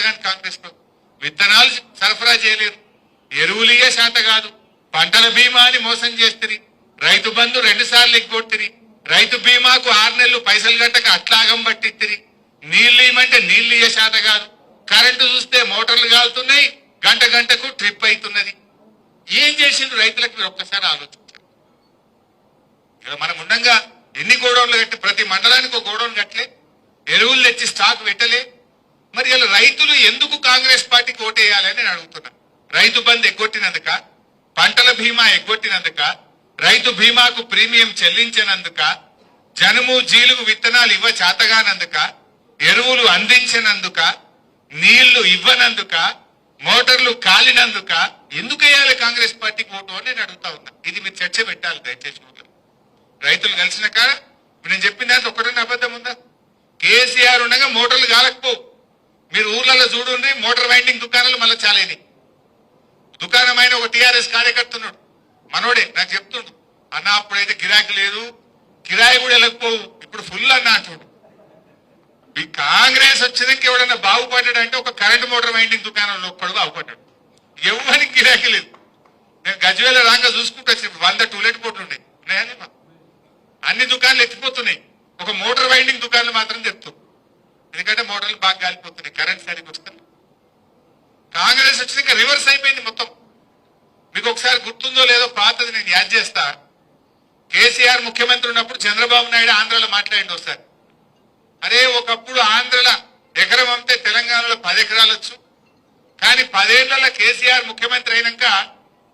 చేతగాని కాంగ్రెస్ ప్రభుత్వం. విత్తనాలు సరఫరా చేయలేరు ఎరువులియే శాత కాదు. పంటల బీమా అని మోసం చేస్తుంది. రైతు బంధు రెండు సార్లు ఎగ్గొట్టిరి రైతు బీమాకు ఆరు నెలలు పైసలు గట్టక అట్లాగం పట్టిత్తిరి నీళ్ళు ఇవ్వమంటే నీళ్ళు ఇయ్యే శాత కాదు. కరెంటు చూస్తే మోటార్లు కాలుతున్నాయి. గంట గంటకు ట్రిప్ అవుతున్నది. ఏం చేసిండ్రు రైతులకు? మీరు ఒక్కసారి ఆలోచించారు ఇలా మనం ఉండగా ఎన్ని గోడౌన్లు కట్టి ప్రతి మండలానికి ఒక గోడౌన్ కట్టలే. ఎరువులు తెచ్చి స్టాక్ పెట్టలే. మరి ఇలా రైతులు ఎందుకు కాంగ్రెస్ పార్టీకి ఓటేయాలని నేను అడుగుతున్నా. రైతు బంద్ ఎగ్గొట్టినందుక పంటల బీమా ఎగ్గొట్టినందుక రైతు బీమాకు ప్రీమియం చెల్లించినందుక జనుము జీలుగు విత్తనాలు ఇవ్వ చేతగానందుక ఎరువులు అందించినందుక నీళ్ళు ఇవ్వనందుక మోటార్లు కాలినందుక ఎందుకు వేయాలి కాంగ్రెస్ పార్టీకి ఓటు అని నేను అడుగుతా ఉన్నా. ఇది మీరు చర్చ పెట్టాలి దయచేసి ఊర్లో. రైతులు కలిసినాక నేను చెప్పిన దాంట్లో ఒకటన్నా అబద్ధం ఉందా? కేసీఆర్ ఉండగా మోటార్లు కాలకపోవు. మీరు ఊర్లలో చూడండి మోటార్ వైండింగ్ దుకాణాలు మళ్ళీ చాలేని దుకాణమైన ఒక టీఆర్ఎస్ కార్యకర్త ఉన్నాడు మనోడే నాకు చెప్తుండు అన్న అప్పుడైతే గిరాకీ లేదు కిరాయి కూడా వెళ్ళకపోవు ఇప్పుడు ఫుల్ అన్న చూడు ఈ కాంగ్రెస్ వచ్చినాక ఎవడన్నా బాగుపడ్డాడు అంటే ఒక కరెంట్ మోటార్ వైండింగ్ దుకాణంలో ఒక్కడు బాగుపడ్డాడు. ఎవరికి గిరాకీ లేదు. నేను గజ్వేల రాంగా చూసుకుంటూ వచ్చినప్పుడు వంద టూలెట్ బోట్లు ఉన్నాయి. అన్ని దుకాణాలు ఎత్తిపోతున్నాయి. ఒక మోటార్ వైండింగ్ దుకాణాలు మాత్రం చెప్తాం. ఎందుకంటే మోటార్లు బాగా కాలిపోతున్నాయి. కరెంట్ సరిగ్గా వస్తుంది కాంగ్రెస్ వచ్చినాక రివర్స్ అయిపోయింది మొత్తం. మీకు ఒకసారి గుర్తుందో లేదో పాతది నేను యాద్ చేస్తా. కేసీఆర్ ముఖ్యమంత్రి ఉన్నప్పుడు చంద్రబాబు నాయుడు ఆంధ్రలో మాట్లాడింది ఒకసారి. అరే ఒకప్పుడు ఆంధ్రలో ఎకరం అమ్మితే తెలంగాణలో పది ఎకరాలు వచ్చు. కానీ పదేళ్ళలో కేసీఆర్ ముఖ్యమంత్రి అయినాక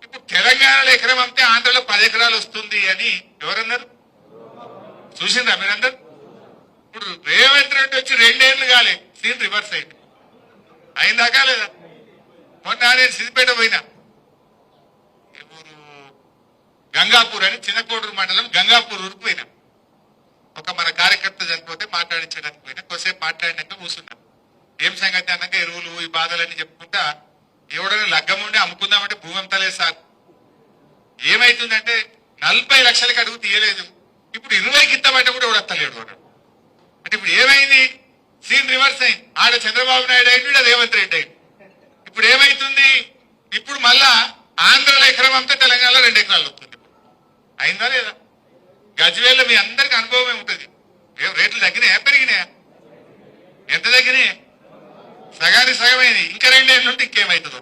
ఇప్పుడు తెలంగాణలో ఎకరం అమ్మితే ఆంధ్రలో పది ఎకరాలు వస్తుంది అని ఎవరన్నారు? చూసిందా మీరందరూ? ఇప్పుడు రేవంత్ రెడ్డి వచ్చి రెండేళ్ళు కాలే సీన్ రివర్స్ అయింది. అయిందా కాలేదా మొన్న నేను సిద్దిపేట పోయినా. ఊరు? గంగాపూర్ అని చిన్నకోడూరు మండలం గంగాపూర్ ఊరికి పోయినా. ఒక మన కార్యకర్త చనిపోతే మాట్లాడించడానికి పోయినా. కొద్దిసేపు మాట్లాడినాక కూర్చున్నా ఏం సంగతి అన్నాక ఎరువులు ఈ బాధలన్నీ చెప్పుకుంటా ఎవడైనా లగ్గం ఉండి అమ్ముకుందామంటే భూమి అంతలేదు సార్. ఏమైతుందంటే నలభై లక్షలకి అడుగు తీయలేదు. ఇప్పుడు ఇరవైకి ఇద్దామంటే కూడా ఎవడత్తలేడు అన్నాడు వాడు. అంటే ఇప్పుడు ఏమైంది? సీన్ రివర్స్ అయింది. ఆడ చంద్రబాబు నాయుడు అయిండు రేవంత్ రెడ్డి అయింది ఇప్పుడు ఏమైతుంది? ఇప్పుడు మళ్ళా ఆంధ్రలో ఎకరం అంతా తెలంగాణలో రెండు ఎకరాలు వస్తుంది. అయిందా లేదా? గజ్వేల్లో మీ అందరికి అనుభవమే ఉంటుంది. రేట్లు తగ్గినాయా? పెరిగినాయా? ఎంత తగ్గినాయి? సగానికి సగమైంది. ఇంకా రెండేళ్ళు ఉంటే ఇంకేమవుతుందో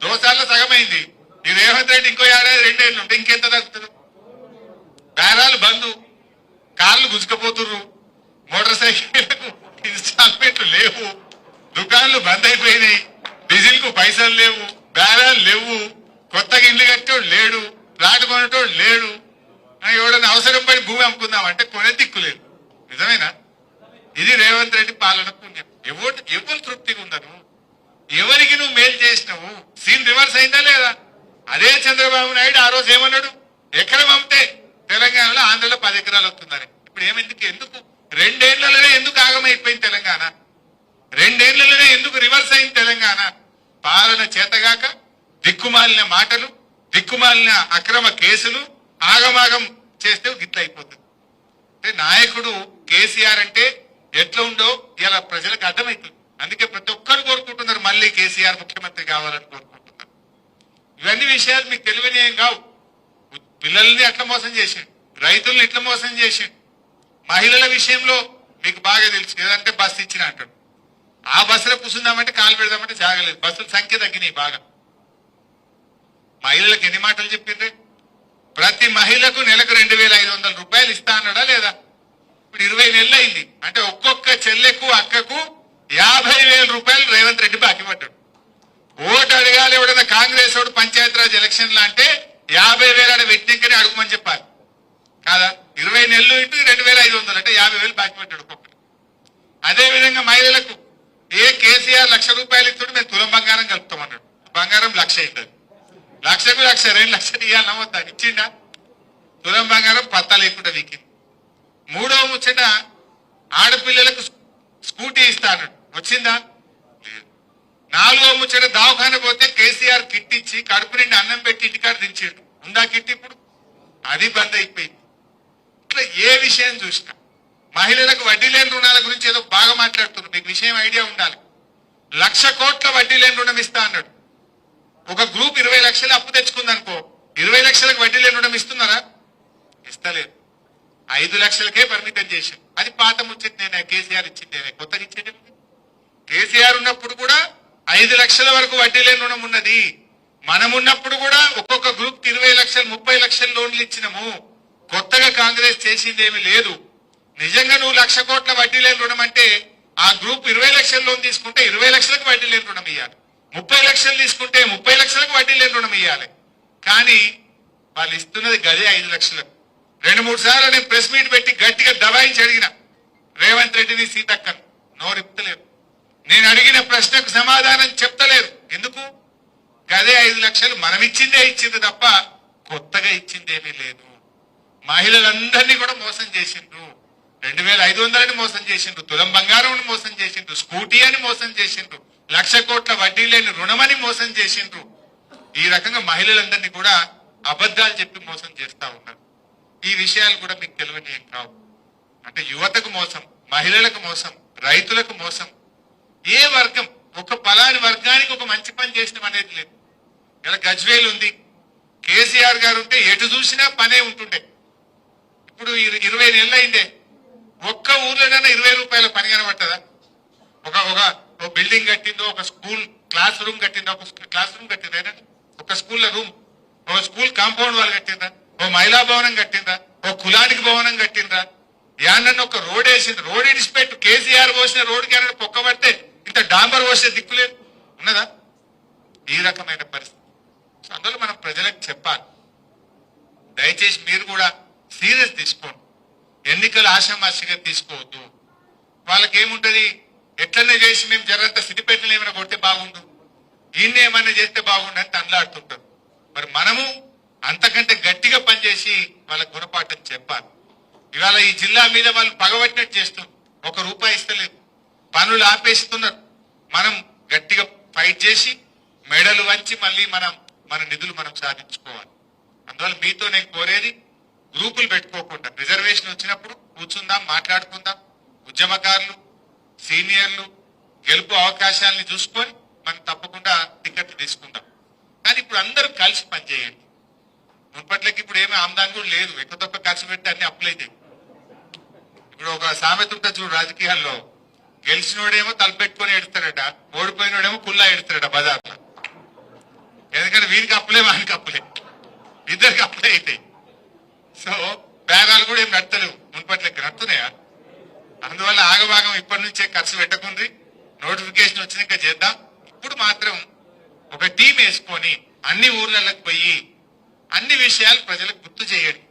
దోసాల్లో సగమైంది. ఈ రేవంత్ రెడ్డి ఇంకో ఏడాది రెండేళ్ళు ఉంటే ఇంకెంత తగ్గుతుంది? బేరాలు బంధు కార్లు గుంజుకపోతుర్రు. మోటార్ సైకిళ్ళకు ఇన్స్టాల్మెంట్లు లేవు. దుకాణాలు బంద్ అయిపోయినాయి. డీజిల్కు పైసలు లేవు. బేరాలు లేవు. కొత్తగా ఇల్లు కట్టేవాడు లేడు. ప్లాట్ కొనేటోడు లేడు. ఆ, ఎవడన్నా అవసరం పడి భూమి అమ్ముకుందామంటే కొనే దిక్కు లేదు. నిజమేనా? ఇది రేవంత్ రెడ్డి పాలన పుణ్యం. ఎవరు ఎవరు తృప్తిగా ఉందను ఎవరికి నువ్వు మేలు చేసినావు? సీన్ రివర్స్ అయిందా లేదా? అదే చంద్రబాబు నాయుడు ఆ రోజు ఏమన్నాడు? ఎక్కడ అమ్మితే తెలంగాణలో ఆంధ్రలో పది ఎకరాలు వస్తుందని ఇప్పుడు ఏమెందుకు ఎందుకు రెండేళ్ళలోనే ఎందుకు ఆగమైపోయింది తెలంగాణ? రెండేళ్ళలోనే ఎందుకు రివర్స్ అయింది తెలంగాణ? పాలన చేతగాక దిక్కుమాలిన మాటలు దిక్కుమాలిన అక్రమ కేసులు ఆగమాగం చేస్తే గిట్ల అయిపోతుంది. అంటే నాయకుడు కేసీఆర్ అంటే ఎట్లా ఉందో ఇలా ప్రజలకు అర్థమవుతుంది. అందుకే ప్రతి ఒక్కరు కోరుకుంటున్నారు మళ్ళీ కేసీఆర్ ముఖ్యమంత్రి కావాలని కోరుకుంటున్నారు. ఇవన్నీ విషయాలు మీకు తెలివినేం కావు. పిల్లల్ని ఎట్లా మోసం చేసిండు రైతుల్ని ఎట్లా మోసం చేసిండు. మహిళల విషయంలో మీకు బాగా తెలుసు. ఏదంటే బస్సు ఇచ్చిన అంటాడు. ఆ బస్సులో కూర్చుందామంటే కాలు పెడదామంటే జాగలేదు. బస్సుల సంఖ్య తగ్గినాయి బాగా. మహిళలకు ఎన్ని మాటలు చెప్పిండ్రు? ప్రతి మహిళకు నెలకు రెండు వేల ఐదు వందల రూపాయలు ఇస్తా అన్నాడా లేదా? ఇప్పుడు ఇరవై నెలలు అయింది. అంటే ఒక్కొక్క చెల్లెకు అక్కకు యాభై వేల రూపాయలు రేవంత్ రెడ్డి బాకీ పడ్డాడు. ఓటు అడగాలి ఎవడన్నా కాంగ్రెస్ వాడు పంచాయతీరాజ్ ఎలక్షన్లు అంటే యాభై వేలు ఆడ వ్యక్తికని అడుగుమని చెప్పాలి. కాదా? ఇరవై నెలలు ఇంటూ రెండు వేల ఐదు వందలు అంటే యాభై వేలు బాకీ పెట్టాడు ఒక్కొక్కటి అదేవిధంగా మహిళలకు ఏ కేసీఆర్ లక్ష రూపాయలు ఇస్తాడు మేము తులం బంగారం కలుపుతామన్నాడు బంగారం లక్ష అవుతుంది లక్షకు లక్ష రెండు లక్షలు ఇవ్వాలన్నా వద్దా? ఇచ్చిండా? తులం బంగారం పత్తా లేకుండా వీకి మూడవ ముచ్చట ఆడపిల్లలకు స్కూటీ ఇస్తా అన్నాడు. వచ్చిందా? లేదు. నాలుగో ముచ్చట దవాఖాన పోతే కేసీఆర్ కిట్ ఇచ్చి కడుపు నిండి అన్నం పెట్టి ఇంటికాడ దించాడు. ఉందా కిట్ ఇప్పుడు? అది బంద్ అయిపోయింది. ఏ విషయం చూసినా మహిళలకు వడ్డీ లేని రుణాల గురించి ఏదో బాగా మాట్లాడుతున్నారు. మీకు విషయం ఐడియా ఉండాలి. లక్ష కోట్ల వడ్డీ లేని రుణం ఇస్తా అన్నాడు. ఒక గ్రూప్ ఇరవై లక్షలు అప్పు తెచ్చుకుందనుకో ఇరవై లక్షలకు వడ్డీ లేని రుణం ఇస్తున్నారా? ఇస్తలేదు. ఐదు లక్షలకే పరిమితం చేశాం అది పాత ముచ్చింది నేనే కేసీఆర్ ఇచ్చింది కొత్తగా ఇచ్చేది కేసీఆర్ ఉన్నప్పుడు కూడా ఐదు లక్షల వరకు వడ్డీ లేని రుణం ఉన్నది. మనం ఉన్నప్పుడు కూడా ఒక్కొక్క గ్రూప్ ఇరవై లక్షలు ముప్పై లక్షల లోన్లు ఇచ్చినాము. కొత్తగా కాంగ్రెస్ చేసింది లేదు. నిజంగా నువ్వు లక్ష కోట్ల వడ్డీ లేని రుణం అంటే ఆ గ్రూప్ ఇరవై లక్షల లోన్ తీసుకుంటే ఇరవై లక్షలకు వడ్డీ లేని రుణం ఇవ్వాలి ముప్పై లక్షలు తీసుకుంటే ముప్పై లక్షలకు వడ్డీ లేని రుణం ఇవ్వాలి కానీ వాళ్ళు ఇస్తున్నది గదే ఐదు లక్షలకు రెండు మూడు సార్లు నేను ప్రెస్ మీట్ పెట్టి గట్టిగా దబాయించి అడిగిన. రేవంత్ రెడ్డిని సీతక్కను. నోరిప్తలేరు నేను అడిగిన ప్రశ్నకు సమాధానం చెప్తలేరు. ఎందుకు? గదే ఐదు లక్షలు మనం ఇచ్చిందే ఇచ్చింది తప్ప కొత్తగా ఇచ్చిందేమీ లేదు. మహిళలందరినీ కూడా మోసం చేసిండ్రు. రెండు వేల ఐదు వందలని మోసం చేసిండ్రు. తులం బంగారం మోసం చేసిండ్రు. స్కూటీ అని మోసం చేసిండ్రు. లక్ష కోట్ల వడ్డీ లేని రుణమని మోసం చేసిండ్రు. ఈ రకంగా మహిళలందరినీ కూడా అబద్ధాలు చెప్పి మోసం చేస్తా ఉన్నారు. ఈ విషయాలు కూడా మీకు తెలియని కావు. అంటే యువతకు మోసం మహిళలకు మోసం రైతులకు మోసం. ఏ వర్గం ఒక పలాని వర్గానికి ఒక మంచి పని చేసినాం అనేది లేదు. ఇలా గజ్వేల్ ఉంది. కేసీఆర్ గారు ఉంటే ఎటు చూసినా పనే ఉంటుండే. ఇప్పుడు ఇరవై నెలలు అయిందే. ఒక్క ఊర్లోనైనా ఇరవై రూపాయల పని కనబట్టదా ఒక ఒక బిల్డింగ్ కట్టిందో ఒక స్కూల్ క్లాస్ రూమ్ కట్టిందో ఒక క్లాస్ రూమ్ కట్టిందా ఒక స్కూల్లో రూమ్ ఒక స్కూల్ కాంపౌండ్ వాళ్ళు కట్టిందా ఓ మహిళా భవనం కట్టిందా ఓ కులానికి భవనం కట్టిందా యానన్న ఒక రోడ్ వేసింది. రోడ్ ఇడిచిపెట్టు. కేసీఆర్ పోసిన రోడ్ క్యారెట్ పొక్క పడితే ఇంత డాంబర్ పోసే దిక్కులేదు ఉన్నదా? ఈ రకమైన పరిస్థితి. అందులో మనం ప్రజలకు చెప్పాలి. దయచేసి మీరు కూడా సీరియస్ తీసుకోండి ఎన్నికలు ఆషామాషిగా తీసుకోవద్దు. వాళ్ళకి ఏముంటది ఎట్లనే చేసి మేము జరంత సిద్దిపేటలు ఏమైనా కొడితే బాగుండు? ఈయన్ని ఏమైనా చేస్తే బాగుండు అని తండ్లాడుతుంటారు మరి మనము అంతకంటే గట్టిగా పనిచేసి వాళ్ళ గుణపాఠం చెప్పాలి. ఇవాళ ఈ జిల్లా మీద వాళ్ళు పగబట్టినట్టు చేస్తున్నారు. ఒక రూపాయి ఇస్తలేదు. పనులు ఆపేస్తున్నారు. మనం గట్టిగా ఫైట్ చేసి మెడలు వంచి మళ్ళీ మనం మన నిధులు మనం సాధించుకోవాలి. అందువల్ల మీతో నేను కోరేది గ్రూపులు పెట్టుకోకుండా రిజర్వేషన్ వచ్చినప్పుడు కూర్చుందాం మాట్లాడుకుందాం. ఉద్యమకారులు సీనియర్లు గెలుపు అవకాశాలని చూసుకొని మనం తప్పకుండా టికెట్లు తీసుకుందాం. కానీ ఇప్పుడు అందరూ కలిసి పనిచేయండి. మున్పట్లకి ఇప్పుడు ఏమీ ఆమ్దాని కూడా లేదు. ఎక్క తక్కువ ఖర్చు పెట్టి అన్ని అప్పులైతాయి ఇప్పుడు ఒక సామెత ఉంటుంది చూడు రాజకీయాల్లో గెలిచినోడేమో తలపెట్టుకొని ఎడతాడట ఓడిపోయినోడేమో కుల్లా ఎడతాడట బజార్లో. ఎందుకంటే వీరికి అప్పులే వానికి అప్పులే. ఇద్దరికి అప్పులే అవుతాయి సో బేరాలు కూడా ఏం నడతలేవు. మున్పట్లకి నడుతున్నాయా? అందువల్ల ఆగభాగం ఇప్పటి నుంచే ఖర్చు పెట్టకుంది నోటిఫికేషన్ వచ్చినాక చేద్దాం. ఇప్పుడు మాత్రం ఒక టీం వేసుకొని అన్ని ఊర్లలోకి పోయి అన్ని విషయాలు ప్రజలకు గుర్తు చేయండి.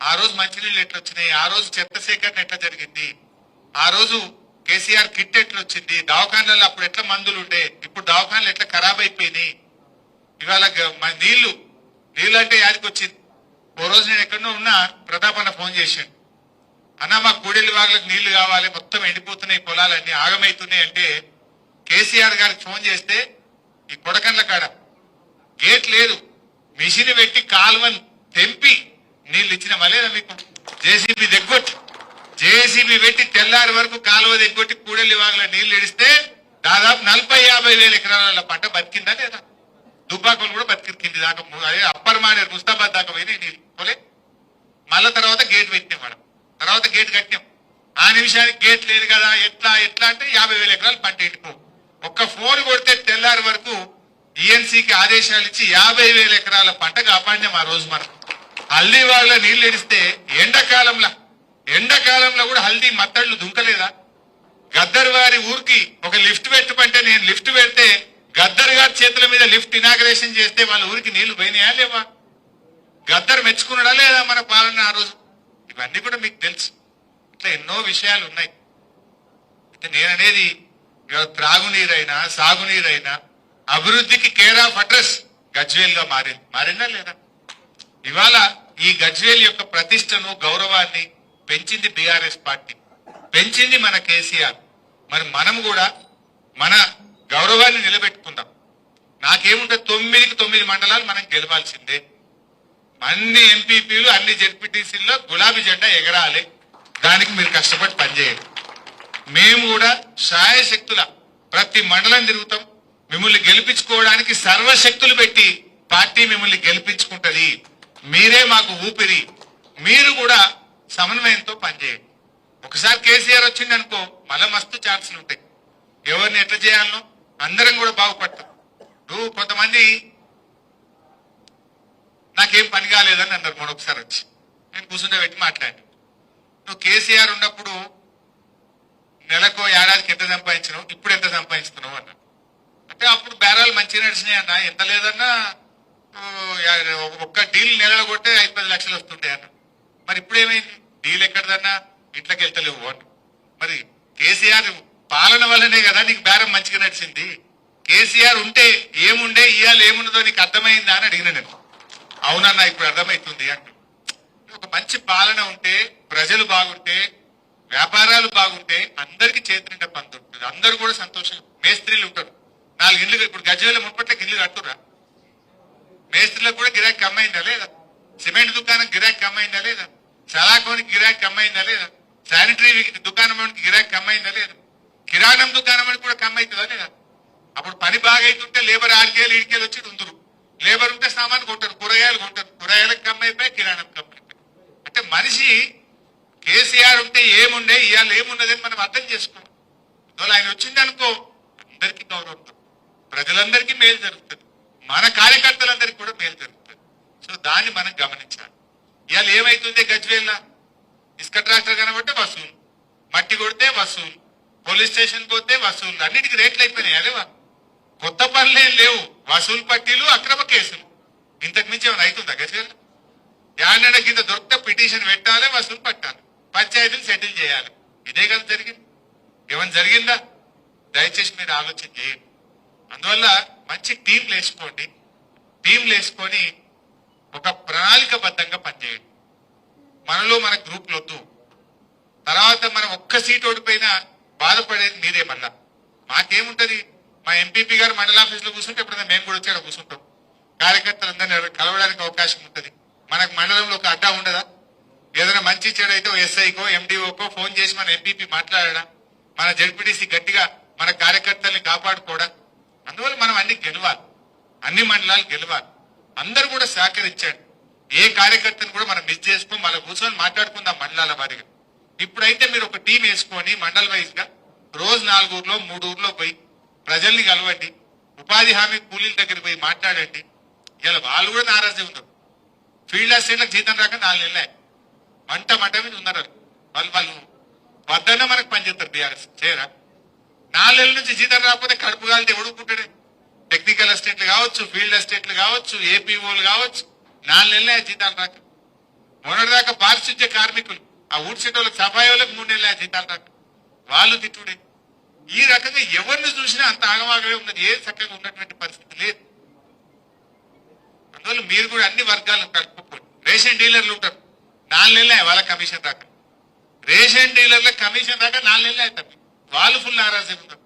ఆ రోజు మంచినీళ్ళు ఎట్లా వచ్చినాయి? ఆ రోజు చెత్త సేకరణ ఎట్లా జరిగింది? ఆ రోజు కేసీఆర్ కిట్ ఎట్లా వచ్చింది? దవాఖాన్లలో అప్పుడు ఎట్లా మందులు ఉండే? ఇప్పుడు దవాఖాన్లు ఎట్లా ఖరాబ్ అయిపోయినాయి? ఇవాళ నీళ్ళు నీళ్ళు అంటే యాదికి వచ్చింది ఓ రోజు నేను ఎక్కడో ఉన్నా ప్రతాప్ అన్న ఫోన్ చేశాను అన్న మా కూడెల్లి వాగులకు నీళ్ళు కావాలి మొత్తం ఎండిపోతున్నాయి పొలాలన్నీ ఆగమైతున్నాయి అంటే కేసీఆర్ గారికి ఫోన్ చేస్తే ఈ కొడకండ్ల కాడ గేట్ లేదు మిషన్ పెట్టి కాలువని తెంపి నీళ్ళు ఇచ్చిన మలేదా మీకు? జేసీబీ దిగ్గొట్టి జేసీబీ పెట్టి తెల్లారి వరకు కాలువ దిగ్గొట్టి కూడెల్లి వాగుల నీళ్ళు ఇడిస్తే దాదాపు నలభై యాభై వేల ఎకరాల పంట బతికిందా లేదా? దుబ్బాకులు కూడా బతికి కింది దాకా అప్పర్ మానేరు ముస్తాబాద్ దాకా పోయినాయి నీళ్ళు. మళ్ళా తర్వాత గేట్ పెట్టినాం మనం తర్వాత గేట్ కట్టినాం. ఆ నిమిషానికి గేట్ లేదు కదా ఎట్లా ఎట్లా అంటే యాభై వేల ఎకరాలు పంట ఎండిపో ఒక్క ఫోన్ కొడితే తెల్లారి వరకు ఈఎన్సీకి ఆదేశాలు ఇచ్చి యాభై వేల ఎకరాల పంట కాపాడినాం ఆ రోజు మనం. హల్దీ వాళ్ళ నీళ్ళు ఎడిస్తే ఎండాకాలంలో. ఎండాకాలంలో కూడా హల్దీ మత్తళ్ళు దుంకలేదా? గద్దర్ వారి ఊరికి ఒక లిఫ్ట్ పెట్టమంటే నేను లిఫ్ట్ పెడితే గద్దర్ గారి చేతుల మీద లిఫ్ట్ ఇనాగ్రేషన్ చేస్తే వాళ్ళ ఊరికి నీళ్ళు పోయినాయా లేవా? గద్దర్ మెచ్చుకున్నాడా లేదా మన పాలన ఆ రోజు? ఇవన్నీ కూడా మీకు తెలుసు. ఇట్లా ఎన్నో విషయాలు ఉన్నాయి. అయితే నేననేది త్రాగునీరైనా సాగునీరైనా అభివృద్ధికి కేర్ ఆఫ్ అడ్రస్ గజ్వేల్గా మారింది మారిందా లేదా? ఇవాళ ఈ గజ్వేల్ యొక్క ప్రతిష్టను గౌరవాన్ని పెంచింది బీఆర్ఎస్ పార్టీ. పెంచింది మన కేసీఆర్. మరి మనం కూడా మన గౌరవాన్ని నిలబెట్టుకుందాం. నాకేముంటే తొమ్మిదికి తొమ్మిది మండలాలు మనం గెలవాల్సిందే. అన్ని ఎంపీపీలు అన్ని జెడ్పీటీసీల్లో గులాబీ జెండా ఎగరాలి. దానికి మీరు కష్టపడి పనిచేయండి. మేము కూడా శాయశక్తుల ప్రతి మండలం తిరుగుతాం. మిమ్మల్ని గెలిపించుకోవడానికి సర్వశక్తులు పెట్టి పార్టీ మిమ్మల్ని గెలిపించుకుంటది. మీరే మాకు ఊపిరి. మీరు కూడా సమన్వయంతో పనిచేయండి. ఒకసారి కేసీఆర్ వచ్చింది అనుకో మళ్ళీ మస్తు ఛాన్సులు ఉంటాయి. ఎవరిని ఎట్లా చేయాలనో అందరం కూడా బాగుపడతాం. కొంతమంది నాకేం పని కాలేదని అన్నారు మరొకసారి వచ్చి. నేను కూర్చుంటే పెట్టి మాట్లాడి నువ్వు కేసీఆర్ ఉన్నప్పుడు నెలకు ఏడాదికి ఎంత సంపాదించినావు? ఇప్పుడు ఎంత సంపాదిస్తున్నావు అన్న. అంటే అప్పుడు బేరాలు మంచిగా నడిచినాయి అన్న. ఎంత లేదన్నా ఒక్క డీల్ నెలలో కొట్టే ఐదు పది లక్షలు వస్తుంటాయి అన్న. మరి ఇప్పుడు ఏమైంది డీల్ ఎక్కడదన్నా? ఇంట్లోకి వెళ్తలేవు అన్న. మరి కేసీఆర్ పాలన వల్లనే కదా నీకు బేరం మంచిగా నడిచింది? కేసీఆర్ ఉంటే ఏముండే ఇవాళ ఏముండదో నీకు అర్థమైందా అని అడిగిన నేను. అవునన్నా ఇప్పుడు అర్థమవుతుంది అంట. ఒక మంచి పాలన ఉంటే ప్రజలు బాగుంటే వ్యాపారాలు బాగుంటే అందరికి చేతినిండా పంత ఉంటుంది అందరూ కూడా సంతోషంగా మేస్త్రీలు ఉంటారు. నాలుగు ఇల్లు ఇప్పుడు గజ్వేల ముప్పట్లకి ఇల్లు కట్టురా మేస్త్రీలకు కూడా గిరాకీ కమ్మైందా లేదా? సిమెంట్ దుకాణం గిరాకీ కమ్మైందా లేదా? సలాకోనికి గిరాకీ కమ్మైందా లేదా? శానిటరీ దుకాణం గిరాకీ కమ్మైందా లేదా? కిరాణం దుకాణం కూడా కమ్మైతుందా లేదా? అప్పుడు పని బాగా అవుతుంటే లేబర్ ఆడికేళ్ళు ఇడికేళ్ళు వచ్చి ఉందరు లేబర్ ఉంటే సామాన్ కొంటారు కూరగాయలు కొంటారు. కూరగాయలకు కమ్మైపోయి కిరాణం కమ్మైపోయి అంటే మనిషి కేసీఆర్ ఉంటే ఏముండే ఇవాళ ఏమున్నదని మనం అర్థం చేసుకోవాలి. అందువల్ల ఆయన వచ్చింది అనుకో అందరికీ గౌరవం ప్రజలందరికీ మేలు జరుగుతుంది. మన కార్యకర్తలందరికీ కూడా మేలు జరుగుతుంది. సో దాన్ని మనం గమనించాలి. ఇవాళ ఏమైతుంది గజ్వేల్ ఇసుక ట్రాక్టర్ కనబడితే వసూలు. మట్టి కొడితే వసూలు. పోలీస్ స్టేషన్ పోతే వసూలు. అన్నిటికీ రేట్లు అయిపోయినాయి. అదేవా కొత్త పనులు ఏం లేవు. వసూలు పట్టీలు అక్రమ కేసులు. ఇంతకు మించి ఏమైనా అవుతుందా గజ్వేల్ యాడ కింద దొరికితే పిటిషన్ పెట్టాలి వసూలు పట్టాలి. పంచాయతీలు సెటిల్ చేయాలి. ఇదే కదా జరిగింది. ఏమైనా జరిగిందా? దయచేసి మీరు ఆలోచన చేయండి. అందువల్ల మంచి టీంలు వేసుకోండి టీంలు వేసుకొని ఒక ప్రణాళికబద్ధంగా పనిచేయండి. మనలో మన గ్రూప్లు వద్దు. తర్వాత మనం ఒక్క సీట్ ఓడిపోయినా బాధపడేది మీరే మళ్ళా. మాకేముంటది? మా ఎంపీపీ గారు మండల ఆఫీసులో కూర్చుంటే ఎప్పుడైనా మేము కూడా వచ్చి కూర్చుంటాం. కార్యకర్తలందరినీ కలవడానికి అవకాశం ఉంటుంది. మనకు మండలంలో ఒక అడ్డా ఉండదా? ఏదైనా మంచి చెడైతే ఎస్ఐకో ఎండిఓకో ఫోన్ చేసి మన ఎంపీపీ మాట్లాడడం మన జడ్పీటీసీ గట్టిగా మన కార్యకర్తల్ని కాపాడుకోవడం. అందువల్ల మనం అన్ని గెలవాలి. అన్ని మండలాలు గెలవాలి. అందరూ కూడా సహకరించాడు. ఏ కార్యకర్తను కూడా మనం మిస్ చేసుకో మళ్ళీ కూర్చొని మాట్లాడుకుందాం మండలాల వారిగా. ఇప్పుడైతే మీరు ఒక టీం వేసుకొని మండల్ వైజ్గా రోజు నాలుగు ఊర్లో మూడు ఊర్లో పోయి ప్రజల్ని కలవండి ఉపాధి హామీ కూలీల దగ్గర పోయి మాట్లాడండి. ఇలా వాళ్ళు కూడా నారాజీ ఉన్నారు. ఫీల్డ్ అసిస్టెంట్లకు జీతం రాక నాలుగు నెలలే. మంట మంట మీద ఉన్నారు వాళ్ళు వాళ్ళు వద్దనే మనకు పనిచేస్తారు బీఆర్ఎస్. చేయరా? నాలుగు నెలల నుంచి జీతం రాకపోతే కడుపు కాలితే ఎవడుకుంటాడే? టెక్నికల్ అసిస్టెంట్లు కావచ్చు ఫీల్డ్ అసిస్టెంట్లు కావచ్చు ఏపీఓలు కావచ్చు. నాలుగు నెలలే జీతాలు రాక. మొన్నటిదాకా పారిశుద్ధ్య కార్మికులు ఆ ఊడ్చేటోళ్ళకి సఫాయి వాళ్ళకి మూడు నెలలే జీతాలు రాక. వాళ్ళు తిట్టుడే. ఈ రకంగా ఎవరిని చూసినా అంత ఆగమాగమే ఉన్నది. ఏ చక్కగా ఉన్నటువంటి పరిస్థితి లేదు. అందువల్ల మీరు కూడా అన్ని వర్గాలను కలుపుకోండి. రేషన్ డీలర్లు ఉంటారు. నాలుగు నెలలే వాళ్ళ కమిషన్ దాకా. రేషన్ డీలర్ల కమిషన్ దాకా నాలుగు నెలలే అవుతారు వాళ్ళు ఫుల్ నారాజీ ఉంటారు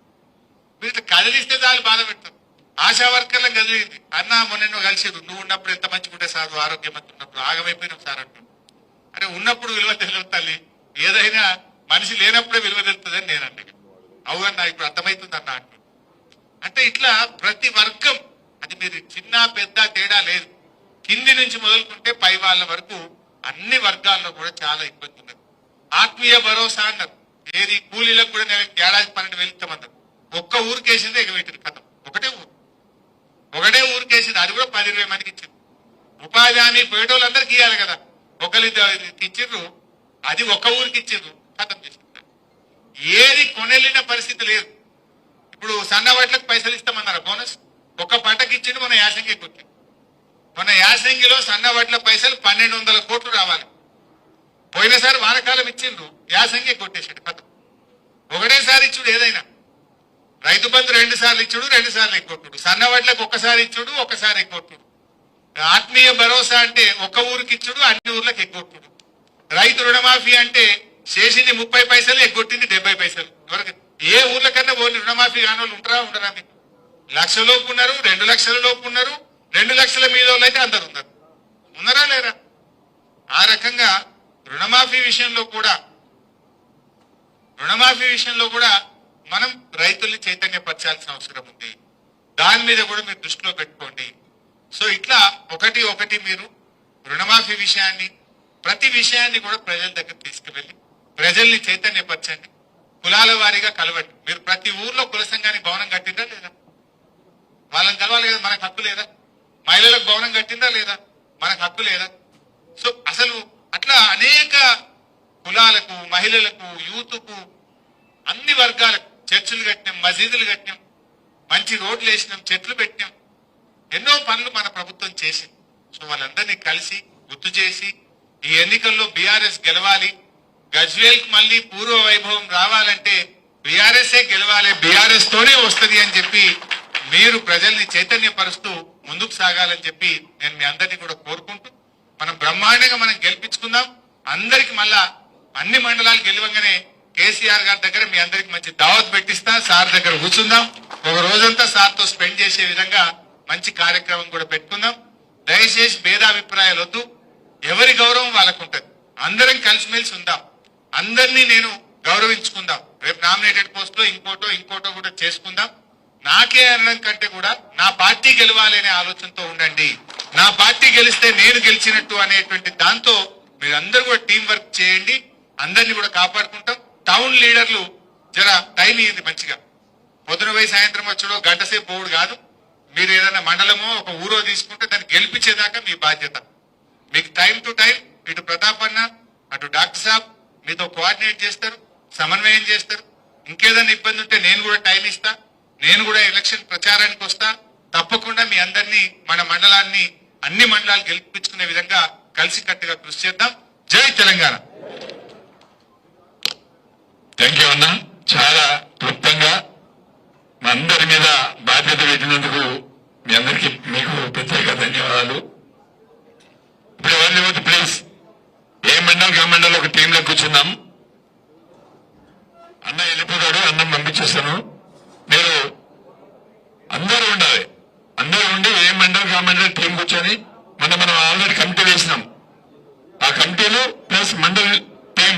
మీరు కదిలిస్తే చాలు బాధ పెడతారు. ఆశా వర్కర్లను కదిలింది. అన్న మొన్న కలిసేది. నువ్వు ఉన్నప్పుడు ఎంత మంచిగా ఉంటే సార్? అంత ఉన్నప్పుడు ఆగమైపోయినాం సార్ అంటారు అరే ఉన్నప్పుడు విలువ తెలియదు తల్లి. ఏదైనా మనిషి లేనప్పుడే విలువ తెలుస్తుందని నేను అంటే అవునన్నా ఇప్పుడు అర్థమవుతుందన్నా అంటు అంటే ఇట్లా ప్రతి వర్గం అది మీరు చిన్న పెద్ద తేడా లేదు. కింది నుంచి మొదలుకుంటే పై వాళ్ళ వరకు అన్ని వర్గాల్లో కూడా చాలా ఇబ్బంది ఉన్నది. ఆత్మీయ భరోసా అన్నారు. ఏది కూలీలకు కూడా నేను ఏడాది పన్నెండు వెళ్తామన్నారు ఒక్క ఊరికేసింది ఎగబెట్టింది కథం. ఒకటే ఊరు. ఒకటే ఊరికేసింది. అది కూడా పది ఇరవై మందికి ఇచ్చింది. ఉపాధి హామీ పోయేటోళ్ళందరికీ ఇవ్వాలి కదా. ఒకరిద్దరు ఇచ్చిర్రు అది ఒక ఊరికి ఇచ్చిర్రు కథం ఏది కొనెళ్ళిన పరిస్థితి లేదు. ఇప్పుడు సన్న వడ్లకు పైసలు ఇస్తామన్నారు బోనస్. ఒక పంటకి ఇచ్చింది మన యాసంగి కొట్టి మన యాసంగిలో సన్న వడ్ల పైసలు పన్నెండు వందల కోట్లు రావాలి. పోయినసారి వానకాలం ఇచ్చిండ్రు యాసంగి కొట్టేశాడు కథ. ఒకటేసారి ఇచ్చుడు ఏదైనా. రైతు బంధు రెండు సార్లు ఇచ్చుడు రెండు సార్లు ఎక్కొట్టుడు సన్న వడ్లకు ఒక్కసారి ఇచ్చుడు ఒకసారి ఎక్కొట్టుడు ఆత్మీయ భరోసా అంటే ఒక ఊరికి ఇచ్చుడు అన్ని ఊర్లకు ఎక్కొట్టుడు రైతు రుణమాఫీ అంటే చేసింది ముప్పై పైసలు ఎగ్గొట్టింది డెబ్బై పైసలు. ఎవరికి? ఏ ఊర్ల కన్నా ఓన్లీ రుణమాఫీ కాని వాళ్ళు ఉంటారా ఉండరా మీకు లక్ష లోపు ఉన్నారు రెండు లక్షల లోపు ఉన్నారు రెండు లక్షల మీద వాళ్ళు అయితే అందరు ఉన్నారు. ఉన్నారా లేరా? ఆ రకంగా రుణమాఫీ విషయంలో కూడా రుణమాఫీ విషయంలో కూడా మనం రైతుల్ని చైతన్యపరచాల్సిన అవసరం ఉంది. దాని మీద కూడా మీరు దృష్టిలో పెట్టుకోండి. సో ఇట్లా ఒకటి ఒకటి మీరు రుణమాఫీ విషయాన్ని ప్రతి విషయాన్ని కూడా ప్రజల దగ్గర తీసుకువెళ్ళి ప్రజల్ని చైతన్యపరచండి. కులాల వారీగా కలవండి. మీరు ప్రతి ఊర్లో కుల సంఘానికి భవనం కట్టిందా లేదా? వాళ్ళని కలవాలి కదా మనకు హక్కు లేదా? మహిళలకు భవనం కట్టిందా లేదా? మనకు హక్కు లేదా? సో అసలు అట్లా అనేక కులాలకు మహిళలకు యూత్కు అన్ని వర్గాలకు చర్చిలు కట్టినాం మసీదులు కట్టినాం మంచి రోడ్లు వేసినాం చెట్లు పెట్టినాం ఎన్నో పనులు మన ప్రభుత్వం చేసింది. సో వాళ్ళందరినీ కలిసి గుర్తు చేసి ఈ ఎన్నికల్లో బీఆర్ఎస్ గెలవాలి గజ్వేల్ మళ్ళీ పూర్వ వైభవం రావాలంటే బీఆర్ఎస్ గెలవాలి బీఆర్ఎస్ తోనే వస్తుంది అని చెప్పి మీరు ప్రజల్ని చైతన్యపరుస్తూ ముందుకు సాగాలని చెప్పి నేను మీ అందరినీ కూడా కోరుకుంటూ మనం బ్రహ్మాండంగా మనం గెలిపించుకుందాం. అందరికి మళ్ళా అన్ని మండలాలు గెలవంగానే కేసీఆర్ గారి దగ్గర మీ అందరికి మంచి దావత్ పెట్టిస్తా సార్ దగ్గర కూర్చుందాం. ఒక రోజంతా సార్తో స్పెండ్ చేసే విధంగా మంచి కార్యక్రమం కూడా పెట్టుకుందాం. దయచేసి భేదాభిప్రాయాలు వద్దు. ఎవరి గౌరవం వాళ్ళకు ఉంటుంది అందరం కలిసిమెలిసి ఉందాం. అందరినీ నేను గౌరవించుకుందాం. రేపు నామినేటెడ్ పోస్ట్లో ఇంకోటో ఇంకోటో కూడా చేసుకుందాం. నాకే అనడం కంటే కూడా నా పార్టీ గెలవాలి అనే ఆలోచనతో ఉండండి. నా పార్టీ గెలిస్తే నేను గెలిచినట్టు అనేటువంటి దాంతో మీరందరూ కూడా టీం వర్క్ చేయండి. అందరినీ కూడా కాపాడుకుంటాం. టౌన్ లీడర్లు జర టైం ఇయ్యింది మంచిగా. పొద్దున పోయి సాయంత్రం వచ్చడో గంట సేపు పోవుడు కాదు. మీరు ఏదైనా మండలమో ఒక ఊరో తీసుకుంటే దాన్ని గెలిపించేదాకా మీ బాధ్యత. మీకు టైం టు టైం ఇటు ప్రతాప్ అన్న అటు డాక్టర్ సాబ్ మీతో కోఆర్డినేట్ చేస్తారు సమన్వయం చేస్తారు. ఇంకేదైనా ఇబ్బంది ఉంటే నేను కూడా టైం ఇస్తా నేను కూడా ఎలక్షన్ ప్రచారానికి వస్తా. తప్పకుండా మీ అందరినీ మన మండలాన్ని అన్ని మండలాలు గెలిపించుకునే విధంగా కలిసికట్టుగా కృషి చేద్దాం. జై తెలంగాణ. థ్యాంక్ యూ అన్న. చాలా క్లుప్తంగా మా అందరి మీద బాధ్యత పెట్టినందుకు మీ అందరికి మీకు ప్రత్యేక ధన్యవాదాలు. ఇప్పుడు ఎవరిని ప్లీజ్ ఏ మండలం కా మండలం ఒక టీంలో కూర్చున్నాం. అన్న వెళ్ళిపోతాడు అన్నం పంపించేస్తాను. మీరు అందరూ ఉండాలి. అందరూ ఉండి ఏ మండలం కా మండలం టీం కూర్చొని మనం మనం ఆల్రెడీ కమిటీ వేసినాం. ఆ కమిటీలు ప్లస్ మండలి టీం